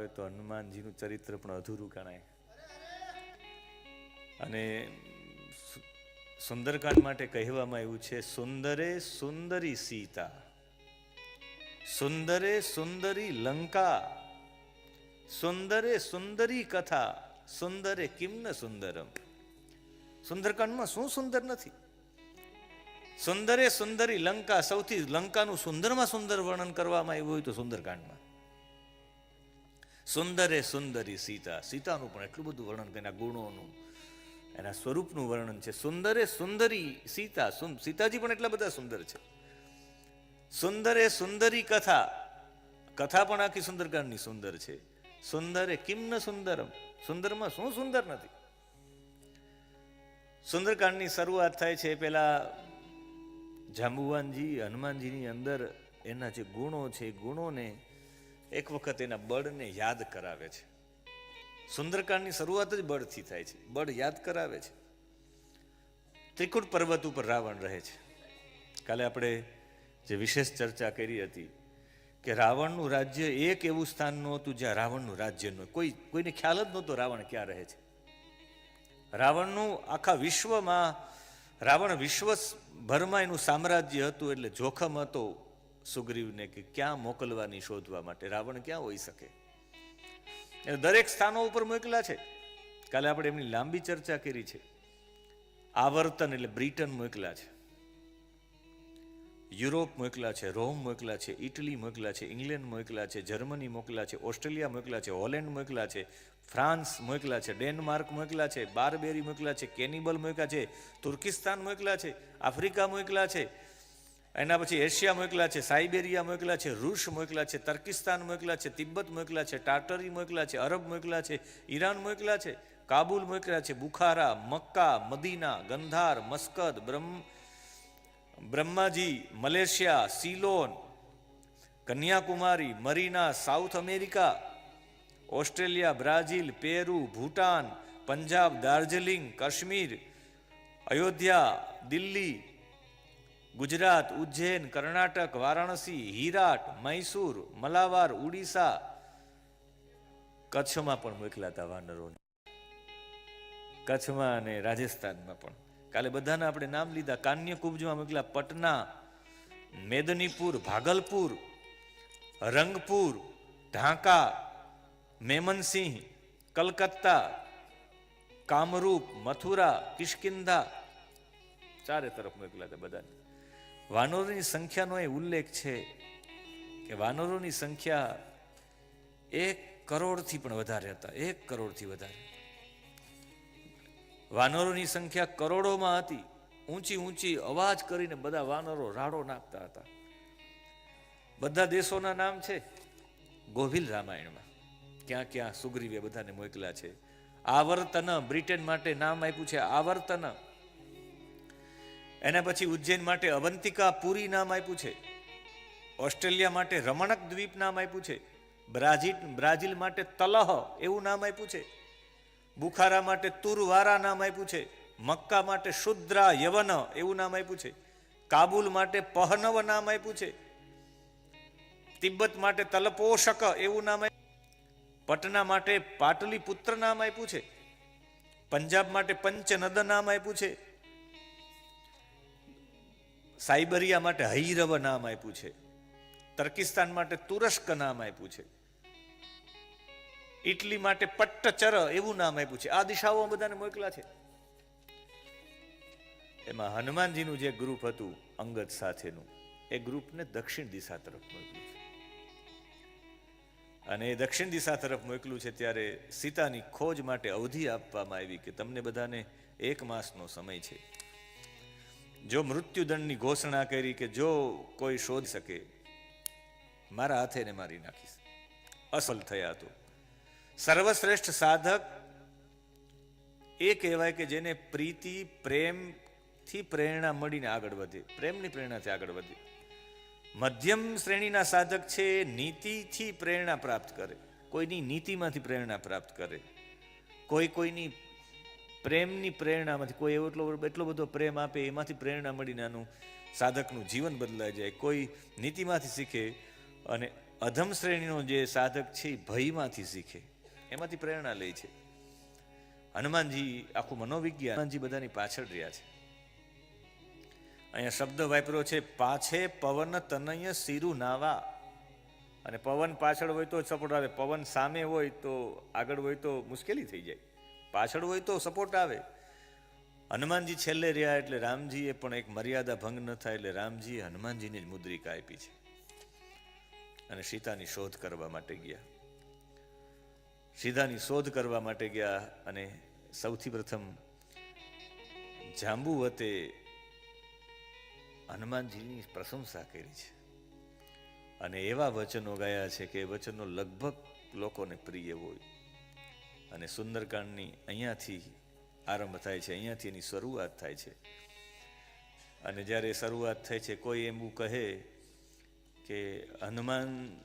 હવે તો હનુમાનજીનું ચરિત્ર પણ અધૂરું ગણાય. અને સુંદરકાંડ માટે કહેવામાં આવ્યું છે, સુંદરે સુંદરી સીતા, સુંદરે સુંદરી લંકા, સુંદરે સુંદરી કથા, સુંદરે કિમ્ન સુંદરમ. સુંદરકાંડમાં શું સુંદર નથી? સુંદરે સુંદરી લંકા, સૌથી લંકાનું સુંદરમાં સુંદર વર્ણન કરવામાં આવ્યું હોય તો સુંદરકાંડમાં. સુંદરે સુંદરી સીતા. સીતાનું પણ એટલું બધું વર્ણન એના ગુણોનું, એના સ્વરૂપનું વર્ણન છે. સુંદરે સુંદરી સીતા. સીતાજી પણ એટલા બધા સુંદર છે. સુંદરે સુંદરી કથા. કથા પણ આખી સુંદરકાંડની સુંદર છે. સુંદરે કિમ્ન સુંદરમ. સુંદરમાં શું સુંદર નથી? સુંદરકાંડની શરૂઆત થાય છે પેલા જાંબુવાનજી, હનુમાનજીની અંદર એના જે ગુણો છે, ગુણોને એક વખત એના બળને યાદ કરાવે છે. સુંદરકાંડની શરૂઆત જ બળથી થાય છે. બળ યાદ કરાવે છે. ત્રિકુટ પર્વત ઉપર રાવણ રહે છે. કાલે આપણે જે વિશેષ ચર્ચા કરી હતી કે રાવણનું રાજ્ય એક એવું સ્થાન નહોતું જ્યાં રાવણનું રાજ્ય ન કોઈ, કોઈને ખ્યાલ જ નહોતો રાવણ ક્યાં રહે છે. રાવણનું આખા વિશ્વમાં, રાવણ વિશ્વભરમાં એનું સામ્રાજ્ય હતું એટલે જોખમ હતો. સુગ્રીવને કે ક્યાં મોકલવાની શોધવા માટે રાવણ ક્યાં હોઈ શકે એ દરેક સ્થાનો ઉપર મોકલ્યા છે કાલે આપણે એમની લાંબી ચર્ચા કરી છે આવર્તન એટલે બ્રિટન મોકલ્યા છે યુરોપ મોકલા છે રોમ મોકલા છે ઇટલી મોકલા છે ઇંગ્લેન્ડ મોકલા છે જર્મની મોકલા છે ઓસ્ટ્રેલિયા મોકલા છે હોલેન્ડ મોકલા છે ફ્રાન્સ મોકલા છે ડેનમાર્ક મોકલા છે બારબેરી મોકલા છે કેનિબલ મોકલા છે તુર્કિસ્તાન મોકલા છે આફ્રિકા મોકલા છે એના પછી એશિયા મોકલા છે, સાઇબેરિયા મોકલા છે, રૂસ મોકલા છે, તર્કિસ્તાન મોકલા છે, તિબ્બત મોકલા છે, ટાટરી મોકલા છે, અરબ મોકલા છે, ઈરાન મોકલા છે, કાબુલ મોકલા છે, Bukhara, Mecca, Medina, Gandhar, મસ્કદ, Brahm, Brahmaji, Malaysia, Ceylon, Kanyakumari, Marina, south America, Australia, Brazil, Peru, Bhutan, Punjab, Darjeeling, Kashmir, Ayodhya, Delhi Gujarat, Ujjain, Karnataka, Varanasi, હીરાટ, Mysore, Malabar, Odisha કચ્છમાં પણ મોકલા હતા વાનરોને. કચ્છમાં અને રાજસ્થાનમાં પણ. કાલે બધાના આપણે નામ લીધા. કાન્યકુબ્જમાં મોકલા પટના, મેદનીપુર, ભાગલપુર, રંગપુર, ઢાકા, મેમનસિંહ, કલકત્તા, કામરૂપ, મથુરા, કિષ્કિંધા. ચારે તરફ મોકલા હતા બધાને. વાનરોની સંખ્યાનો એ ઉલ્લેખ છે કે વાનરોની સંખ્યા એક કરોડથી પણ વધારે હતા, એક કરોડથી વધારે. વાનરોની સંખ્યા કરોડોમાં હતી, ઊંચી ઊંચી અવાજ કરીને બધા વાનરો રાડો નાખતા હતા. બધા દેશોના નામ છે ગોવિલ રામાયણમાં. ક્યાં ક્યાં સુગ્રીવે બધાને મોકલ્યા છે. આવર્તન બ્રિટન માટે નામ આપ્યું છે, આવર્તન. એના પછી ઉજ્જૈન માટે અવંતિકા પુરી નામ આપ્યું છે. ઓસ્ટ્રેલિયા માટે રમણક દ્વીપ નામ આપ્યું છે. બ્રાઝિલ બ્રાઝિલ માટે તલહ એવું નામ આપ્યું છે. બુખારા માટે તુરવારા નામ આપ્યું છે. મક્કા માટે શુદ્રા યવન એવું નામ આપ્યું છે. કાબુલ માટે પહનવ નામ આપ્યું છે. તિબ્બત માટે તલપોષક એવું નામ પટના માટે પાટલીપુત્ર નામ આપ્યું છે. પંજાબ માટે પંચનદ નામ આપ્યું છે. સાઇબરિયા માટે હૈરવ નામ આપ્યું છે. તર્કિસ્તાન માટે તુરસ્ક નામ આપ્યું છે. ઇટલી માટે પટ્ટચર એવું નામ આપ્યું છે. આ દિશાઓ બધાને મોકલા છે. એમાં હનુમાનજીનું જે ગ્રુપ હતું અંગત સાથેનું, એ ગ્રુપને દક્ષિણ દિશા તરફ મોકલ્યું છે. અને એ દક્ષિણ દિશા તરફ મોકલ્યું છે ત્યારે સીતાની ખોજ માટે અવધિ આપવામાં આવી કે તમને બધાને એક માસનો સમય છે. જો મૃત્યુદંડની ઘોષણા કરી કે જો કોઈ શોધ શકે, મારા હાથે ને મારી નાખીશ. અસલ થયા તો. સર્વશ્રેષ્ઠ સાધક એ કહેવાય કે જેને પ્રીતિ, પ્રેમથી પ્રેરણા મળીને આગળ વધે. પ્રેમની પ્રેરણાથી આગળ વધે. મધ્યમ શ્રેણીના સાધક છે, નીતિથી પ્રેરણા પ્રાપ્ત કરે. કોઈની નીતિમાંથી પ્રેરણા પ્રાપ્ત કરે. કોઈ કોઈની પ્રેમની પ્રેરણામાંથી કોઈ એવો એટલો એટલો બધો પ્રેમ આપે, એમાંથી પ્રેરણા મળીને આનું સાધકનું જીવન બદલાઈ જાય. કોઈ નીતિમાંથી શીખે અને અધમ શ્રેણીનો જે સાધક છે એ ભયમાંથી શીખે. એમાંથી પ્રેરણા લે છે. હનુમાનજી આખું મનોવિજ્ઞાન હનુમાનજી બધાની પાછળ રહ્યા છે. અહીંયા શબ્દ વાપર્યો છે, પાછે પવન તનય સિરુ નાવા. અને પવન પાછળ હોય તો સપોર્ટ આવે. પવન સામે હોય તો આગળ હોય તો મુશ્કેલી થઈ જાય. પાછળ હોય તો સપોર્ટ આવે. હનુમાનજી છેલ્લે રહ્યા એટલે રામજીએ પણ એક મર્યાદા ભંગ ન થાય એટલે રામજીએ હનુમાનજીને જ મુદ્રિકા આપી છે. અને સીતાની શોધ કરવા માટે ગયા. સીતાની શોધ કરવા માટે ગયા અને સૌથી પ્રથમ જાંબુવતે હનુમાનજીની પ્રશંસા કરી છે. અને એવા વચનો ગાયા છે કે એ વચનો લગભગ લોકોને પ્રિય હોય. અને સુંદરકાંડની અહીંયાથી આરંભ થાય છે, અહીંયાથી એની શરૂઆત થાય છે. અને જ્યારે શરૂઆત થાય છે, કોઈ એવું કહે કે હનુમાન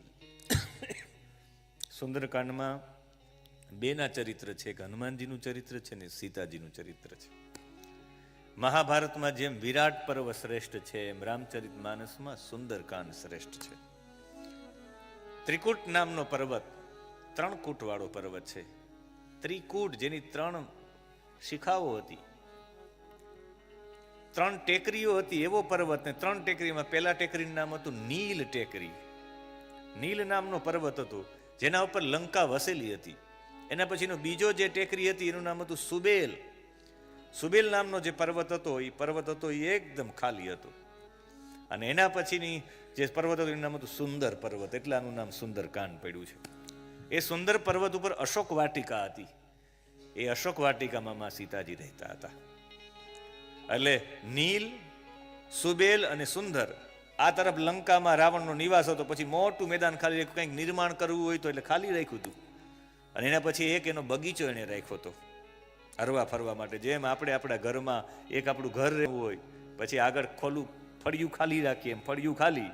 સુંદરકાંડમાં બેના ચરિત્ર છે, એક હનુમાનજીનું ચરિત્ર છે ને સીતાજીનું ચરિત્ર છે. મહાભારતમાં જેમ વિરાટ પર્વ શ્રેષ્ઠ છે, એમ રામચરિત માનસમાં સુંદરકાંડ શ્રેષ્ઠ છે. ત્રિકૂટ નામનો પર્વત ત્રણ કૂટવાળો પર્વત છે. ત્રિકૂટ જેની ત્રણ શિખાઓ હતી. ત્રણ ટેકરીઓ હતી એવો પર્વત ને ત્રણ ટેકરીમાં પહેલા ટેકરીનું નામ હતું નીલ ટેકરી. નીલ નામનો પર્વત હતો, જેના ઉપર લંકા વસેલી હતી. એના પછીનો બીજો જે ટેકરી હતી એનું નામ હતું સુબેલ. સુબેલ નામનો જે પર્વત હતો એ પર્વત હતો એ એકદમ ખાલી હતો. અને એના પછીની જે પર્વત હતો એનું નામ હતું સુંદર પર્વત, એટલે આનું નામ કાન પડ્યું છે. એ સુંદર પર્વત ઉપર અશોક વાટિકા હતી. એ અશોક વાટિકામાં માં સીતાજી રહેતા હતા. એટલે નીલ, સુબેલ અને સુંદર આ તરફ લંકામાં રાવણનો નિવાસ હતો. પછી મોટું મેદાન ખાલી રાખ્યું. કંઈક નિર્માણ કરવું હોય તો એટલે ખાલી રાખ્યું હતું. અને એના પછી એક એનો બગીચો એને રાખ્યો હતો. હરવા ફરવા માટે. જેમ આપણે આપણા ઘરમાં એક આપણું ઘર રહેવું હોય, પછી આગળ ખોલું, ફળિયું ખાલી રાખીએ એમ, ફળિયું ખાલી.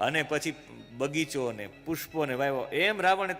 અને પછી બગીચો ને પુષ્પો ને વાવ્યો. એમ રાવણે